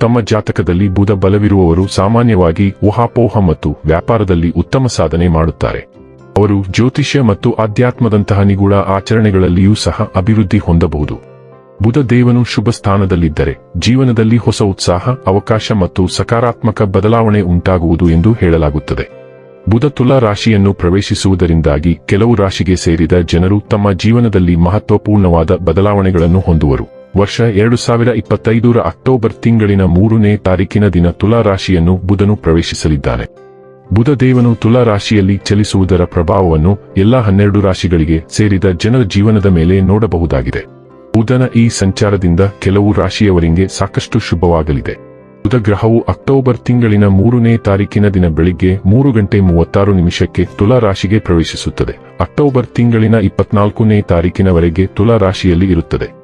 ತಮ್ಮ ಜಾತಕದಲ್ಲಿ ಬುಧ ಬಲವಿರುವವರು ಸಾಮಾನ್ಯವಾಗಿ ಊಹಾಪೋಹ ಮತ್ತು ವ್ಯಾಪಾರದಲ್ಲಿ ಉತ್ತಮ ಸಾಧನೆ ಮಾಡುತ್ತಾರೆ. ಅವರು ಜ್ಯೋತಿಷ್ಯ ಮತ್ತು ಆಧ್ಯಾತ್ಮದಂತಹ ನಿಗೂಢ ಆಚರಣೆಗಳಲ್ಲಿಯೂ ಸಹ ಅಭಿವೃದ್ಧಿ ಹೊಂದಬಹುದು. ಬುಧ ದೇವನು ಶುಭ ಸ್ಥಾನದಲ್ಲಿದ್ದರೆ ಜೀವನದಲ್ಲಿ ಹೊಸ ಉತ್ಸಾಹ, ಅವಕಾಶ ಮತ್ತು ಸಕಾರಾತ್ಮಕ ಬದಲಾವಣೆ ಉಂಟಾಗುವುದು ಎಂದು ಹೇಳಲಾಗುತ್ತದೆ. ಬುಧ ತುಲಾ ರಾಶಿಯನ್ನು ಪ್ರವೇಶಿಸುವುದರಿಂದಾಗಿ ಕೆಲವು ರಾಶಿಗೆ ಸೇರಿದ ಜನರು ತಮ್ಮ ಜೀವನದಲ್ಲಿ ಮಹತ್ವಪೂರ್ಣವಾದ ಬದಲಾವಣೆಗಳನ್ನು ಹೊಂದುವರು. ವರ್ಷ ಎರಡು ಸಾವಿರ ಇಪ್ಪತ್ತೈದರ ಅಕ್ಟೋಬರ್ ತಿಂಗಳಿನ ಮೂರನೇ ತಾರೀಕಿನ ದಿನ ತುಲಾ ರಾಶಿಯನ್ನು ಬುಧನು ಪ್ರವೇಶಿಸಲಿದ್ದಾನೆ. ಬುಧ ದೇವನು ತುಲಾ ರಾಶಿಯಲ್ಲಿ ಚಲಿಸುವುದರ ಪ್ರಭಾವವನ್ನು ಎಲ್ಲಾ ಹನ್ನೆರಡು ರಾಶಿಗಳಿಗೆ ಸೇರಿದ ಜನರ ಜೀವನದ ಮೇಲೆ ನೋಡಬಹುದಾಗಿದೆ. ಬುಧನ ಈ ಸಂಚಾರದಿಂದ ಕೆಲವು ರಾಶಿಯವರಿಗೆ ಸಾಕಷ್ಟು ಶುಭವಾಗಲಿದೆ. ಬುಧ ಗ್ರಹವು ಅಕ್ಟೋಬರ್ ತಿಂಗಳಿನ ಮೂರನೇ ತಾರೀಕಿನ ದಿನ ಬೆಳಿಗ್ಗೆ ಮೂರು ಗಂಟೆ ಮೂವತ್ತಾರು ನಿಮಿಷಕ್ಕೆ ತುಲಾ ರಾಶಿಗೆ ಪ್ರವೇಶಿಸುತ್ತದೆ. ಅಕ್ಟೋಬರ್ ತಿಂಗಳಿನ ಇಪ್ಪತ್ನಾಲ್ಕನೇ ತಾರೀಕಿನವರೆಗೆ ತುಲಾ ರಾಶಿಯಲ್ಲಿ ಇರುತ್ತದೆ.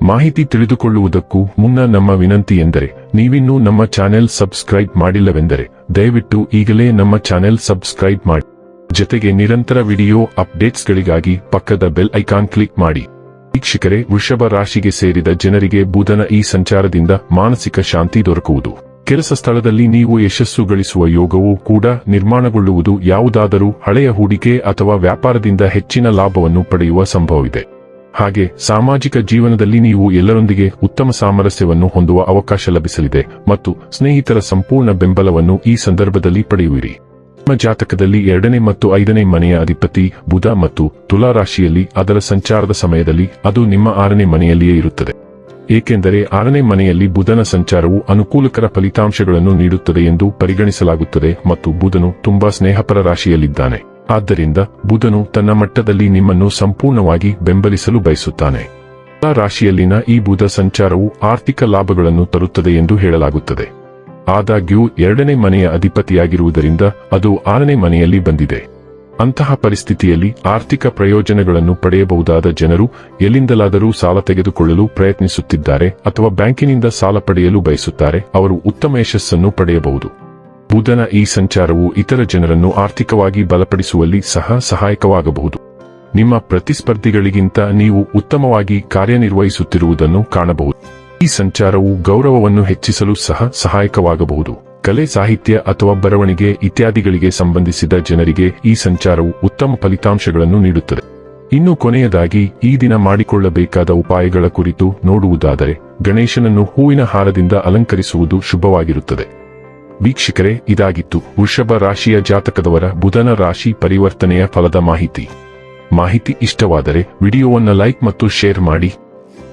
ಮಾಹಿತಿ ತಿಳಿದುಕೊಳ್ಳುವುದಕ್ಕೂ ಮುನ್ನ ನಮ್ಮ ವಿನಂತಿ ಎಂದರೆ, ನೀವಿನ್ನೂ ನಮ್ಮ ಚಾನೆಲ್ ಸಬ್ಸ್ಕ್ರೈಬ್ ಮಾಡಿಲ್ಲವೆಂದರೆ, ದಯವಿಟ್ಟು ಈಗಲೇ ನಮ್ಮ ಚಾನೆಲ್ ಸಬ್ಸ್ಕ್ರೈಬ್ ಮಾಡಿ. ಜೊತೆಗೆ ನಿರಂತರ ವಿಡಿಯೋ ಅಪ್ಡೇಟ್ಸ್ಗಳಿಗಾಗಿ ಪಕ್ಕದ ಬೆಲ್ ಐಕಾನ್ ಕ್ಲಿಕ್ ಮಾಡಿ. ವೀಕ್ಷಕರೇ, ವೃಷಭ ರಾಶಿಗೆ ಸೇರಿದ ಜನರಿಗೆ ಬುಧನ ಈ ಸಂಚಾರದಿಂದ ಮಾನಸಿಕ ಶಾಂತಿ ದೊರಕುವುದು. ಕೆಲಸ ಸ್ಥಳದಲ್ಲಿ ನೀವು ಯಶಸ್ಸು ಗಳಿಸುವ ಯೋಗವೂ ಕೂಡ ನಿರ್ಮಾಣಗೊಳ್ಳುವುದು ಯಾವುದಾದರೂ ಹಳೆಯ ಹೂಡಿಕೆ ಅಥವಾ ವ್ಯಾಪಾರದಿಂದ ಹೆಚ್ಚಿನ ಲಾಭವನ್ನು ಪಡೆಯುವ ಸಂಭವವಿದೆ. ಹಾಗೆ ಸಾಮಾಜಿಕ ಜೀವನದಲ್ಲಿ ನೀವು ಎಲ್ಲರೊಂದಿಗೆ ಉತ್ತಮ ಸಾಮರಸ್ಯವನ್ನು ಹೊಂದುವ ಅವಕಾಶ ಲಭಿಸಲಿದೆ ಮತ್ತು ಸ್ನೇಹಿತರ ಸಂಪೂರ್ಣ ಬೆಂಬಲವನ್ನು ಈ ಸಂದರ್ಭದಲ್ಲಿ ಪಡೆಯುವಿರಿ. ನಿಮ್ಮ ಜಾತಕದಲ್ಲಿ ಎರಡನೇ ಮತ್ತು ಐದನೇ ಮನೆಯ ಅಧಿಪತಿ ಬುಧ ಮತ್ತು ತುಲಾ ರಾಶಿಯಲ್ಲಿ ಅದರ ಸಂಚಾರದ ಸಮಯದಲ್ಲಿ ಅದು ನಿಮ್ಮ ಆರನೇ ಮನೆಯಲ್ಲಿಯೇ ಇರುತ್ತದೆ. ಏಕೆಂದರೆ ಆರನೇ ಮನೆಯಲ್ಲಿ ಬುಧನ ಸಂಚಾರವು ಅನುಕೂಲಕರ ಫಲಿತಾಂಶಗಳನ್ನು ನೀಡುತ್ತದೆ ಎಂದು ಪರಿಗಣಿಸಲಾಗುತ್ತದೆ ಮತ್ತು ಬುಧನು ತುಂಬಾ ಸ್ನೇಹಪರ ರಾಶಿಯಲ್ಲಿದ್ದಾನೆ. ಆದ್ದರಿಂದ ಬುಧನು ತನ್ನ ಮಟ್ಟದಲ್ಲಿ ನಿಮ್ಮನ್ನು ಸಂಪೂರ್ಣವಾಗಿ ಬೆಂಬಲಿಸಲು ಬಯಸುತ್ತಾನೆ. ಆ ರಾಶಿಯಲ್ಲಿನ ಈ ಬುಧ ಸಂಚಾರವು ಆರ್ಥಿಕ ಲಾಭಗಳನ್ನು ತರುತ್ತದೆ ಎಂದು ಹೇಳಲಾಗುತ್ತದೆ. ಆದಾಗ್ಯೂ ಎರಡನೇ ಮನೆಯ ಅಧಿಪತಿಯಾಗಿರುವುದರಿಂದ ಅದು ಆರನೇ ಮನೆಯಲ್ಲಿ ಬಂದಿದೆ. ಅಂತಹ ಪರಿಸ್ಥಿತಿಯಲ್ಲಿ ಆರ್ಥಿಕ ಪ್ರಯೋಜನಗಳನ್ನು ಪಡೆಯಬಹುದಾದ ಜನರು ಎಲ್ಲಿಂದಲಾದರೂ ಸಾಲ ತೆಗೆದುಕೊಳ್ಳಲು ಪ್ರಯತ್ನಿಸುತ್ತಿದ್ದಾರೆ ಅಥವಾ ಬ್ಯಾಂಕಿನಿಂದ ಸಾಲ ಪಡೆಯಲು ಬಯಸುತ್ತಾರೆ, ಅವರು ಉತ್ತಮ ಯಶಸ್ಸನ್ನು ಪಡೆಯಬಹುದು. ಬುಧನ ಈ ಸಂಚಾರವು ಇತರ ಜನರನ್ನು ಆರ್ಥಿಕವಾಗಿ ಬಲಪಡಿಸುವಲ್ಲಿ ಸಹ ಸಹಾಯಕವಾಗಬಹುದು. ನಿಮ್ಮ ಪ್ರತಿಸ್ಪರ್ಧಿಗಳಿಗಿಂತ ನೀವು ಉತ್ತಮವಾಗಿ ಕಾರ್ಯನಿರ್ವಹಿಸುತ್ತಿರುವುದನ್ನು ಕಾಣಬಹುದು. ಈ ಸಂಚಾರವು ಗೌರವವನ್ನು ಹೆಚ್ಚಿಸಲು ಸಹ ಸಹಾಯಕವಾಗಬಹುದು. ಕಲೆ, ಸಾಹಿತ್ಯ ಅಥವಾ ಬರವಣಿಗೆ ಇತ್ಯಾದಿಗಳಿಗೆ ಸಂಬಂಧಿಸಿದ ಜನರಿಗೆ ಈ ಸಂಚಾರವು ಉತ್ತಮ ಫಲಿತಾಂಶಗಳನ್ನು ನೀಡುತ್ತದೆ. ಇನ್ನು ಕೊನೆಯದಾಗಿ, ಈ ದಿನ ಮಾಡಿಕೊಳ್ಳಬೇಕಾದ ಉಪಾಯಗಳ ಕುರಿತು ನೋಡುವುದಾದರೆ, ಗಣೇಶನನ್ನು ಹೂವಿನ ಹಾರದಿಂದ ಅಲಂಕರಿಸುವುದು ಶುಭವಾಗಿರುತ್ತದೆ. ವೀಕ್ಷಕರೇ, ಇದಾಗಿತ್ತು ವೃಷಭ ರಾಶಿಯ ಜಾತಕದವರ ಬುಧನ ರಾಶಿ ಪರಿವರ್ತನೆಯ ಫಲದ ಮಾಹಿತಿ. ಮಾಹಿತಿ ಇಷ್ಟವಾದರೆ, ವಿಡಿಯೋವನ್ನು ಲೈಕ್ ಮತ್ತು ಶೇರ್ ಮಾಡಿ.